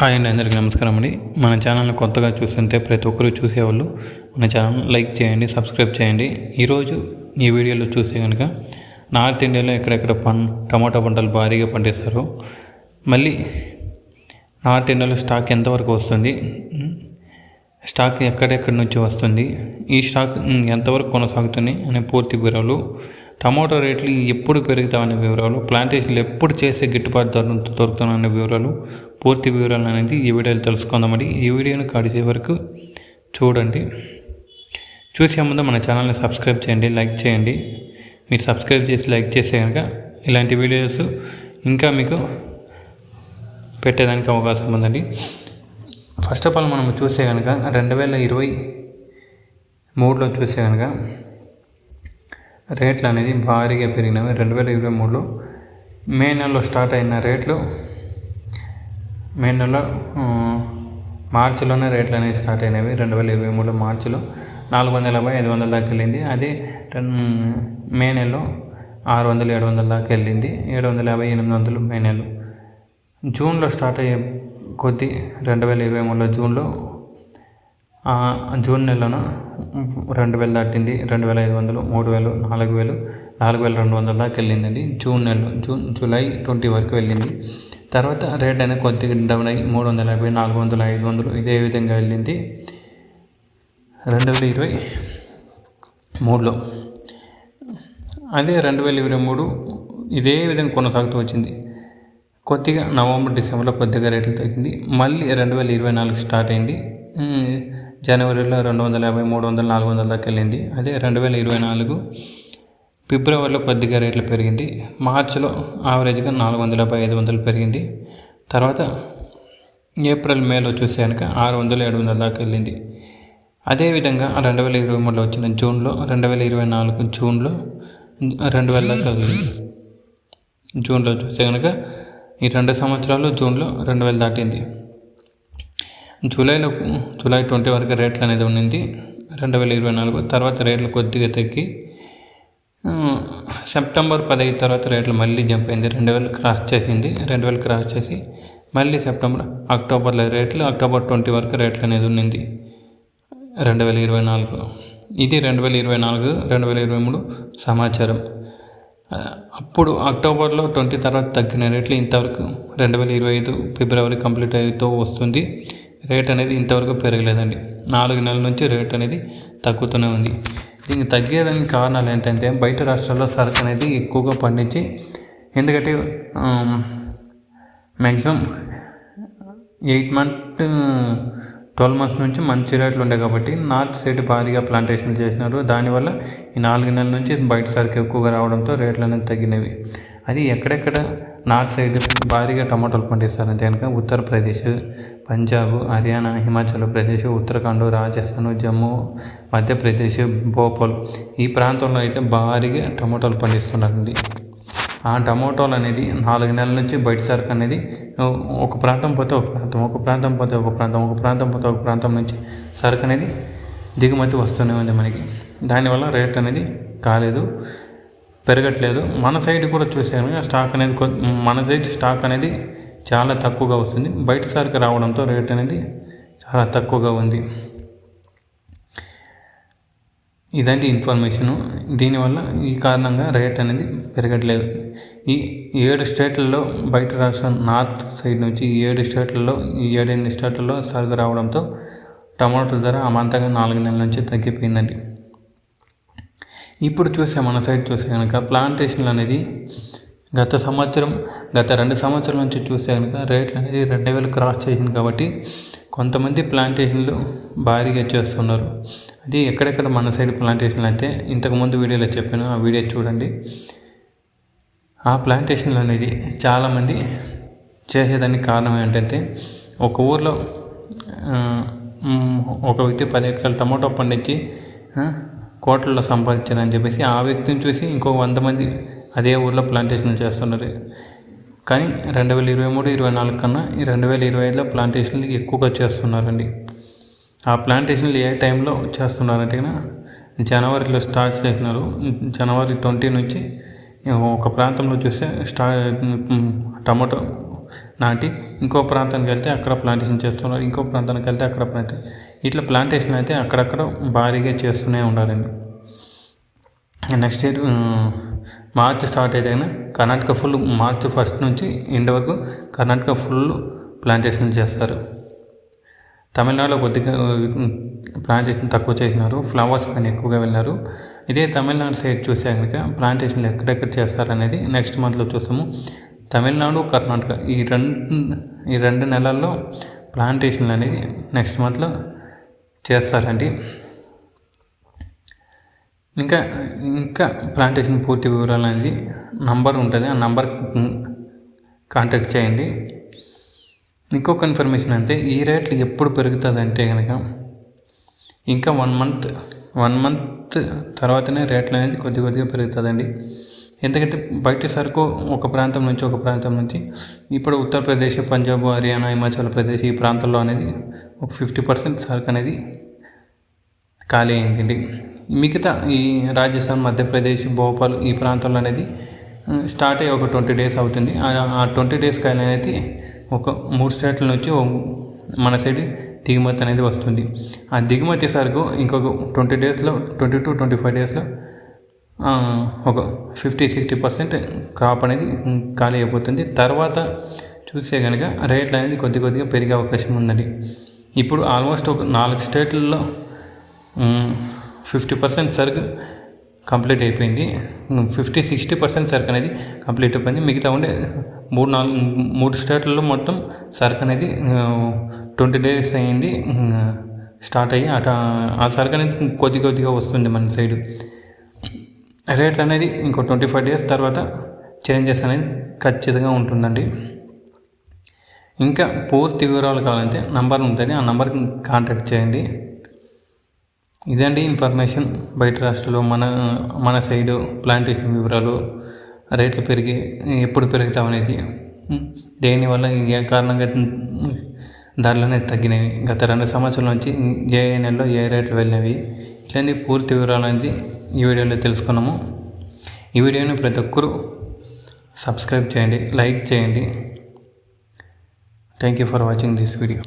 Hi అండి అందరికీ నమస్కారం అండి. మన ఛానల్ని కొత్తగా చూస్తుంటే ప్రతి ఒక్కరూ చూసేవాళ్ళు. మన ఛానల్ లైక్ చేయండి సబ్స్క్రైబ్ చేయండి. ఈరోజు ఈ వీడియోలో చూస్తే కనుక నార్త్ ఇండియాలో ఎక్కడెక్కడ పన్ టమాటా పంటలు భారీగా పండిస్తారు మళ్ళీ నార్త్ ఇండియాలో స్టాక్ ఎంతవరకు వస్తుంది స్టాక్ ఎక్కడెక్కడి నుంచి వస్తుంది ఈ స్టాక్ ఎంతవరకు కొనసాగుతుంది అనే పూర్తి వివరాలు టమాటో రేట్లు ఎప్పుడు పెరుగుతామనే వివరాలు ప్లాంటేషన్లు ఎప్పుడు చేసే గిట్టుబాటు ధర దొరుకుతున్న వివరాలు పూర్తి వివరాలు అనేది ఈ వీడియోలో తెలుసుకుందామండి. ఈ వీడియోని కాడిసే వరకు చూడండి. చూసే ముందు మన ఛానల్ని సబ్స్క్రైబ్ చేయండి లైక్ చేయండి. మీరు సబ్స్క్రైబ్ చేసి లైక్ చేస్తే కనుక ఇలాంటి వీడియోస్ ఇంకా మీకు పెట్టేదానికి అవకాశం ఉందండి. ఫస్ట్ ఆఫ్ ఆల్ మనం చూస్తే కనుక రెండు వేల ఇరవై మూడులో చూస్తే కనుక రేట్లు అనేది భారీగా పెరిగినవి. రెండు వేల ఇరవై మూడులో మే నెలలో స్టార్ట్ అయిన రేట్లు మే నెలలో మార్చిలోనే రేట్లు అనేవి స్టార్ట్ అయినవి. రెండు వేల ఇరవై మూడులో మార్చిలో నాలుగు వందల యాభై ఐదు వందల దాకా వెళ్ళింది. అదే మే నెలలో ఆరు వందలు ఏడు వందల దాకా వెళ్ళింది. ఏడు వందల యాభై ఎనిమిది వందలు మే నెలలో. జూన్లో స్టార్ట్ అయ్యే కొద్ది రెండు వేల ఇరవై మూడులో జూన్లో జూన్ నెలలోన రెండు వేలు దాటింది. రెండు వేల ఐదు వందలు మూడు వేలు నాలుగు వేలు నాలుగు వేల రెండు వందల దాకా వెళ్ళిందండి. జూన్ నెలలో జూన్ జూలై ట్వంటీ వరకు వెళ్ళింది. తర్వాత రేట్ అనేది కొద్దిగా డౌన్ అయ్యి మూడు వందల యాభై నాలుగు వందలు ఐదు వందలు ఇదే విధంగా వెళ్ళింది. రెండు వేల ఇరవై మూడులో. అదే రెండు వేల ఇరవై మూడు ఇదే విధంగా కొనసాగుతూ వచ్చింది. కొద్దిగా నవంబర్ డిసెంబర్లో కొద్దిగా రేట్లు తగ్గింది. మళ్ళీ రెండు వేల ఇరవై నాలుగు స్టార్ట్ అయింది. జనవరిలో రెండు వందల యాభై మూడు వందల నాలుగు వందల దాకా వెళ్ళింది అదే రెండు వేల ఇరవై నాలుగు ఫిబ్రవరిలో కొద్దిగా రేట్లు పెరిగింది. మార్చిలో ఆవరేజ్గా నాలుగు వందల యాభై ఐదు వందలు పెరిగింది. తర్వాత ఏప్రిల్ మేలో చూసే కనుక ఆరు వందలు ఏడు వందల దాకా వెళ్ళింది అదేవిధంగా రెండు వేల ఇరవై మూడులో వచ్చిన జూన్లో రెండు వేల ఇరవై నాలుగు జూన్లో రెండు వేల దాకా వెళ్ళింది జూన్లో చూస్తే కనుక ఈ రెండు సంవత్సరాలు జూన్లో రెండు వేలు దాటింది. జూలైలో జూలై ట్వంటీ వరకు రేట్లు అనేది ఉండింది. రెండు వేల ఇరవై నాలుగు తర్వాత రేట్లు కొద్దిగా తగ్గి సెప్టెంబర్ పదహైదు తర్వాత రేట్లు మళ్ళీ జంప్ అయింది. రెండు వేలు క్రాస్ చేసింది. రెండు వేలు క్రాస్ చేసి మళ్ళీ సెప్టెంబర్ అక్టోబర్లో రేట్లు అక్టోబర్ ట్వంటీ వరకు రేట్లు అనేది ఉండింది. రెండు వేల ఇరవై నాలుగు. ఇది రెండు వేల ఇరవై నాలుగు రెండు వేల ఇరవై మూడు సమాచారం. అప్పుడు అక్టోబర్లో ట్వంటీ తర్వాత తగ్గిన రేట్లు ఇంతవరకు రెండు వేల ఇరవై ఐదు ఫిబ్రవరి కంప్లీట్ అవుతూ వస్తుంది. రేట్ అనేది ఇంతవరకు పెరగలేదండి. నాలుగు నెలల నుంచి రేట్ అనేది తగ్గుతూనే ఉంది. దీనికి తగ్గేదానికి కారణాలు ఏంటంటే బయట రాష్ట్రాల్లో సరుకు అనేది ఎక్కువగా పండించి ఎందుకంటే maximum eight month twelve months నుంచి మంచి రేట్లు ఉండే కాబట్టి నార్త్ సైడ్ భారీగా ప్లాంటేషన్ చేసినారు. దానివల్ల ఈ నాలుగు నెలల నుంచి బయట సరికి ఎక్కువగా రావడంతో రేట్లు అనేది తగ్గినవి. అది ఎక్కడెక్కడ నార్త్ సైడ్ భారీగా టమాటాలు పండిస్తారంటే కనుక ఉత్తరప్రదేశ్ పంజాబ్ హర్యానా హిమాచల్ ప్రదేశ్ ఉత్తరాఖండ్ రాజస్థాన్ జమ్మూ మధ్యప్రదేశ్ భోపాల్ ఈ ప్రాంతంలో అయితే భారీగా టమాటాలు పండిస్తున్నారండి. ఆ టమోటాలు అనేది నాలుగు నెలల నుంచి బయట సరుకు అనేది ఒక ప్రాంతం పోతే ఒక ప్రాంతం ఒక ప్రాంతం పోతే ఒక ప్రాంతం ఒక ప్రాంతం పోతే ఒక ప్రాంతం నుంచి సరుకు అనేది దిగుమతి వస్తూనే ఉంది మనకి. దానివల్ల రేట్ అనేది కాలేదు పెరగట్లేదు. మన సైడ్ కూడా చూసాను స్టాక్ అనేది మన సైడ్ స్టాక్ అనేది చాలా తక్కువగా వస్తుంది. బయట సరుకు రావడంతో రేట్ అనేది చాలా తక్కువగా ఉంది. ఇదండి ఇన్ఫర్మేషను. దీనివల్ల ఈ కారణంగా రేట్ అనేది పెరగట్లేదు. ఈ ఏడు స్టేట్లలో బయట రాష్ట్రం నార్త్ సైడ్ నుంచి ఈ ఏడు స్టేట్లలో ఈ ఏడెనిమిది స్టేట్లలో సరుకు రావడంతో టమాటో ధర అమాంతంగా నాలుగు నెలల నుంచి తగ్గిపోయిందండి. ఇప్పుడు చూసే మన సైడ్ చూస్తే కనుక ప్లాంటేషన్లు అనేది గత సంవత్సరం గత రెండు సంవత్సరాల నుంచి చూస్తే కనుక రేట్లు అనేది రెండు వేలు క్రాస్ చేసింది కాబట్టి కొంతమంది ప్లాంటేషన్లు భారీగా చేస్తున్నారు అది ఎక్కడెక్కడ మన సైడ్ ప్లాంటేషన్లు అయితే ఇంతకుముందు వీడియోలో చెప్పాను ఆ వీడియో చూడండి. ఆ ప్లాంటేషన్లు అనేది చాలామంది చేసేదానికి కారణం ఏంటంటే ఒక ఊర్లో ఒక వ్యక్తి పది ఎకరాలు టమాటో పండించి కోట్లలో సంపాదించారని చెప్పేసి ఆ వ్యక్తిని చూసి ఇంకో వంద మంది అదే ఊర్లో ప్లాంటేషన్ చేస్తున్నారు. కానీ రెండు వేల ఇరవై మూడు ఇరవై నాలుగు కన్నా ఈ రెండు వేల ఇరవై ఐదులో ప్లాంటేషన్లు ఎక్కువగా చేస్తున్నారండి. ఆ ప్లాంటేషన్లు ఏ టైంలో చేస్తున్నారంటే జనవరిలో స్టార్ట్ చేసినారు. జనవరి ట్వంటీ నుంచి ఒక ప్రాంతంలో చూస్తే స్టా టమాటో నాటి ఇంకో ప్రాంతానికి వెళ్తే అక్కడ ప్లాంటేషన్ చేస్తున్నారు. ఇంకో ప్రాంతానికి వెళ్తే అక్కడ ప్లాంటేషన్ ఇట్లా ప్లాంటేషన్ అయితే అక్కడక్కడ భారీగా చేస్తూనే ఉన్నారండి నెక్స్ట్ ఇయర్ మార్చ్ స్టార్ట్ అయితే కానీ కర్ణాటక ఫుల్ మార్చ్ ఫస్ట్ నుంచి ఎండ్ వరకు కర్ణాటక ఫుల్ ప్లాంటేషన్ చేస్తారు. తమిళనాడులో కొద్దిగా uh, ప్లాంటేషన్ తక్కువ చేసినారు. ఫ్లవర్స్ పైన ఎక్కువగా వెళ్ళారు ఇదే తమిళనాడు సైడ్ చూసే కనుక ప్లాంటేషన్లు ఎక్కడెక్కడ చేస్తారనేది నెక్స్ట్ మంత్లో చూస్తాము. తమిళనాడు కర్ణాటక ఈ రెండు ఈ రెండు నెలల్లో ప్లాంటేషన్లు అనేది నెక్స్ట్ మంత్లో చేస్తారండి. ఇంకా ఇంకా ప్లాంటేషన్ పూర్తి వివరాలు అనేది నంబర్ ఉంటుంది. ఆ నంబర్ కాంటాక్ట్ చేయండి. ఇంకొక ఇన్ఫర్మేషన్ అంటే ఈ రేట్లు ఎప్పుడు పెరుగుతుంది అంటే కనుక ఇంకా వన్ మంత్ వన్ మంత్ తర్వాతనే రేట్లు అనేది కొద్ది కొద్దిగా పెరుగుతుందండి. ఎందుకంటే బయట సరుకు ఒక ప్రాంతం నుంచి ఒక ప్రాంతం నుంచి ఇప్పుడు ఉత్తరప్రదేశ్ పంజాబ్ హర్యానా హిమాచల్ ప్రదేశ్ ఈ ప్రాంతాల్లో అనేది ఒక ఫిఫ్టీ పర్సెంట్ సరుకు అనేది ఖాళీ అయిందండి. మిగతా ఈ రాజస్థాన్ మధ్యప్రదేశ్ భోపాల్ ఈ ప్రాంతంలో అనేది స్టార్ట్ అయ్యి ఒక ట్వంటీ డేస్ అవుతుంది. ఆ ట్వంటీ డేస్ కాయలు అనేది ఒక మూడు స్టేట్ల నుంచి మన సైడ్ దిగుమతి అనేది వస్తుంది. ఆ దిగుమతి సరుకు ఇంకొక ట్వంటీ డేస్లో ట్వంటీ టు ట్వంటీ ఫైవ్ డేస్లో ఒక ఫిఫ్టీ సిక్స్టీ పర్సెంట్ క్రాప్ అనేది ఖాళీ అయిపోతుంది. తర్వాత చూస్తే కనుక రేట్లు అనేది కొద్ది కొద్దిగా పెరిగే అవకాశం ఉందండి. ఇప్పుడు ఆల్మోస్ట్ ఒక నాలుగు స్టేట్లలో ఫిఫ్టీ పర్సెంట్ సరుకు కంప్లీట్ అయిపోయింది. ఫిఫ్టీ సిక్స్టీ పర్సెంట్ సరుకు అనేది కంప్లీట్ అయిపోయింది. మిగతా ఉండే మూడు నాలుగు మూడు స్టేట్లలో మొత్తం సరుకు అనేది ట్వంటీ డేస్ అయింది. స్టార్ట్ అయ్యి అట ఆ సరుకు అనేది కొద్ది కొద్దిగా వస్తుంది మన సైడు. రేట్లు అనేది ఇంకో ట్వంటీ ఫైవ్ డేస్ తర్వాత చేంజెస్ అనేది ఖచ్చితంగా ఉంటుందండి. ఇంకా పూర్తి వివరాలు కావాలంటే నంబర్ ఉంటుంది ఆ నెంబర్కి కాంటాక్ట్ చేయండి. ఇదండి ఇన్ఫర్మేషన్. బయట రాష్ట్రంలో మన మన సైడు ప్లాంటేషన్ వివరాలు రేట్లు పెరిగి ఎప్పుడు పెరుగుతాం అనేది దేనివల్ల ఏ కారణంగా ధరలు అనేది తగ్గినవి గత రెండు సంవత్సరాల నుంచి ఏ ఏ నెలలో ఏ రేట్లు వెళ్ళినవి. ఇలాంటి పూర్తి వివరాలు అనేది ఈ వీడియోలో తెలుసుకున్నాము. ఈ వీడియోని ప్రతి ఒక్కరూ సబ్స్క్రైబ్ చేయండి లైక్ చేయండి. Thank you for watching this video.